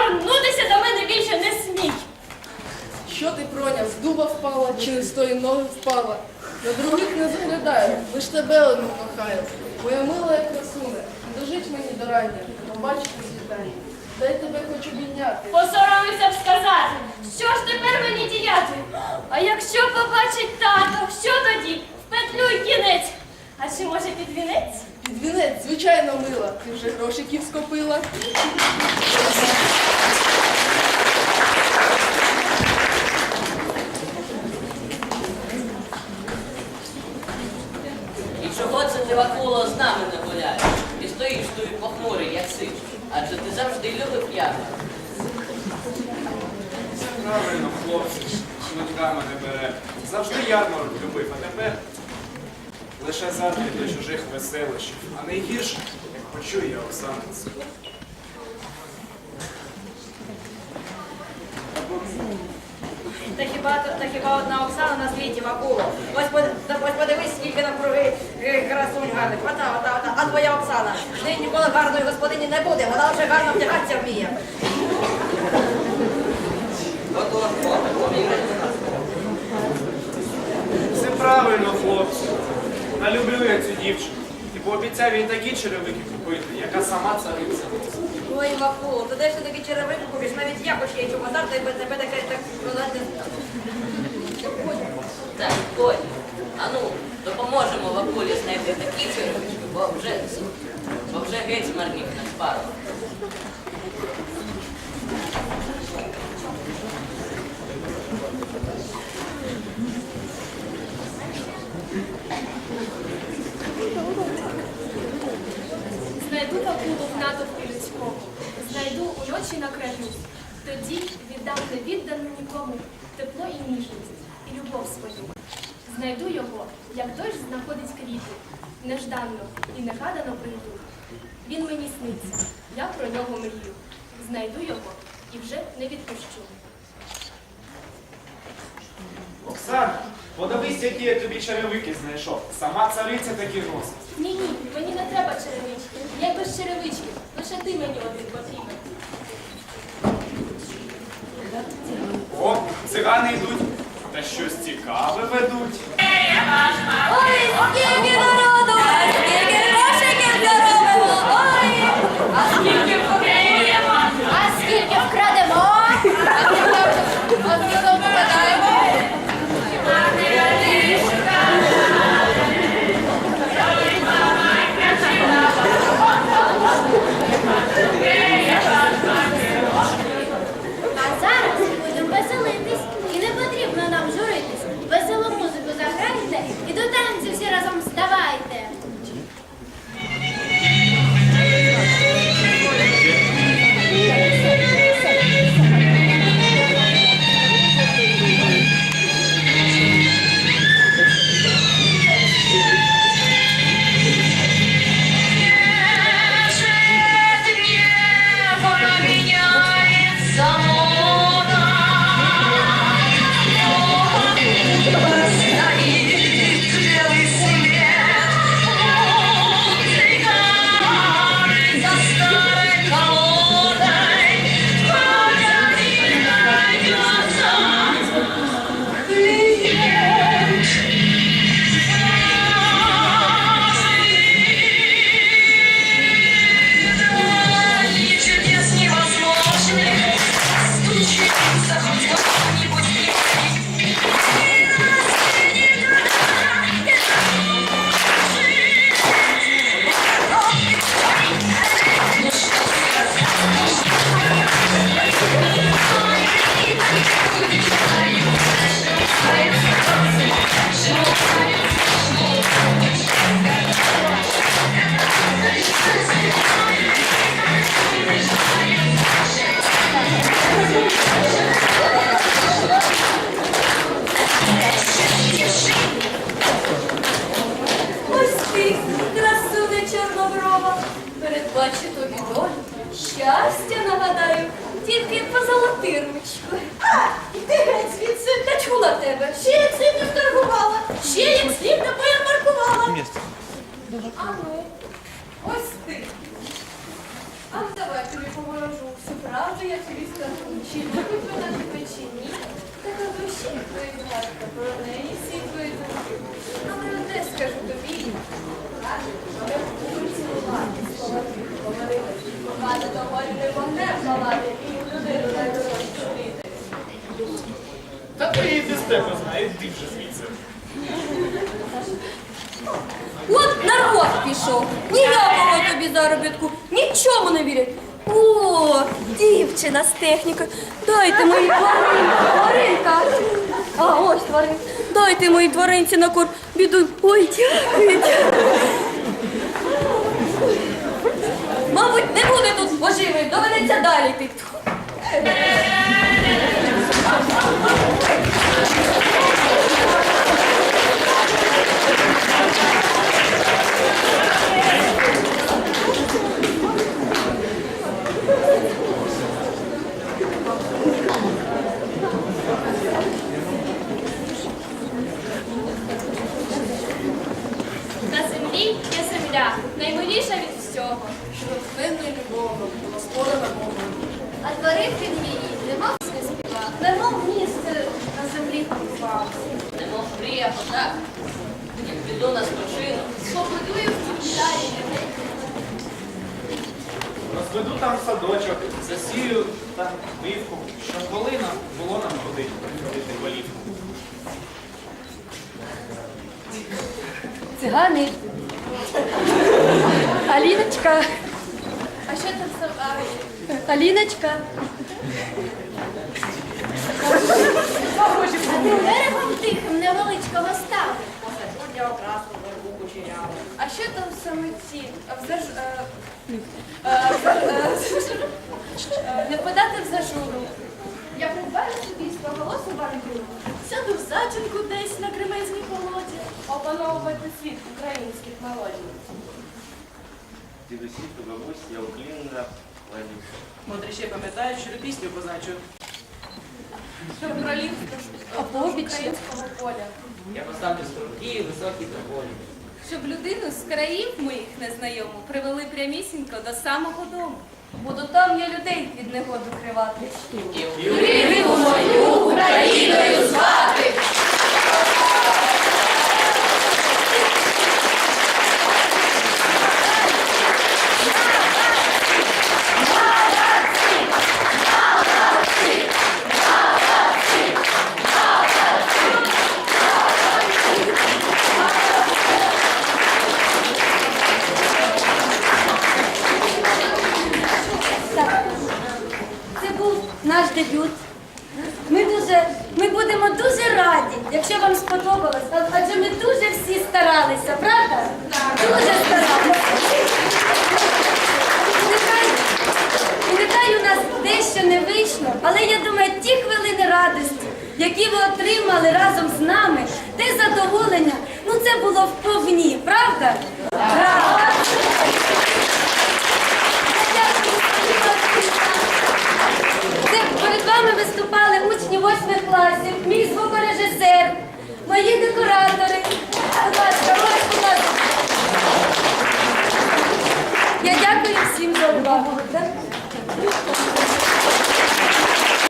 Торкнутися до мене більше не смій. Що ти, проня, з дуба впала чи не з тої ноги впала? На других не заглядаю, лиш тебе одну махаю. Моя мила як красуне, дожить мені до рання, побачити світання. Дай тебе хочу обійняти. Посоромився б сказати, що ж тепер мені діяти? А якщо побачить тато, що тоді? В петлю й кінець. А чи може під вінець? Під вінець, звичайно, мила. Ти вже грошиків скопила. Правильно, хлопці, шнурка мене бере. Завжди ярмарок любив, а тепер лише задки до чужих веселищів. А найгірше, як почує Оксана. Та хіба, та хіба одна Оксана на світі Вакуло? Ось, подивись, скільки навкруги е, красунь гарних. Ота, ота, ота. А твоя Оксана? Ти ніколи гарної господині не буде, вона вже гарно вдягатися вміє. Все правильно, хлопці. Налюблю я цю дівчину. І пообіцяв їй такі черевики купити, яка сама цариця. Ой, Вакуло, то де ж ти такі черевики купиш? Навіть я хоч є чого та й без тебе таке так сказати. Так, Коль, а ну, допоможемо Вакулі знайти такі черевички, бо вже, бо вже геть змарнів наш пару. Знайду Вакулу в натовпі людському, знайду уночі на краю. Тоді віддам невіддану нікому тепло і ніжність, і любов свою. Знайду його, як дощ знаходить квіти, нежданно і негадано прийду. Він мені сниться, я про нього мрію. Знайду його і вже не відпущу. Оксана, подивись, які я тобі черевики знайшов. Сама цариця такі носить. Ні, ні, мені не треба черевички. Я без черевички, лише ти мені один потрібен. О, цигани йдуть. Та щось цікаве ведуть. Ой, скільки народу! Скільки грошиків заробимо! Ой! А скільки покриємо? А скільки вкрадемо? А скільки попадаємо? А ну, ось ти. А ну, давай тобі поворожу, всю правду я тобі скажу, чи любить вона тебе, чи ні. Така душі гарка, про неї всі видумки. Але одне скажу тобі. Але буду цілувати, словати, говорити. Кохати доволі не вогнем палати, і людину найдорожчу жити. Та ти її з тебе знає, ти вже звідси. Пішов. Ніякого тобі заробітку, нічому не вірять. О, дівчина з технікою. Дайте мої тваринці. Тваринка. А, ось тваринка. Дайте мої тваринці на кор. Біду. Ой, дякую. дякую. Мабуть, не буде тут поживи, доведеться далі йти. На землі є земля, наймиліша від всього. Любов'ю була створена. А тваринки двії, немов не співав, немов місце на землі побував. Немов мрія отак. Як піду на спочинок. Побудую в далі Розведу там садочок, засію там вівку, щоб Волина було нам куди ходити голівку. Цигани. Аліночка. А що там собаки? Аліночка. Берегом тихим невеличкого ставу. Посадку для окрасу вербу кучеряву. А що там в? А заж... е, е, е, Не подати в зажуру. Я придбаю собі свого бандуру. Сяду в затінку десь на кремезній колоді. Опановувати світ українських мелодій. Дідусі та бабусь, я уклінна ладі. Мудріші пам'ятають, що пісню позначу. Щоб королів українського поля. Я поставлю струнки, високі тополі. Щоб людину з країв моїх незнайому привели прямісінько до самого дому. Буду там я людей від негоду кривати. Це дебют. Ми дуже, ми будемо дуже раді, якщо вам сподобалось, адже ми дуже всі старалися, правда? Дуже старалися. І нехай у нас дещо не вийшло, але я думаю, ті хвилини радості, які ви отримали разом з нами, те задоволення, ну це було вповні, правда? Правда. Мої декоратори. Будь ось, будь ласка. Я дякую всім за увагу.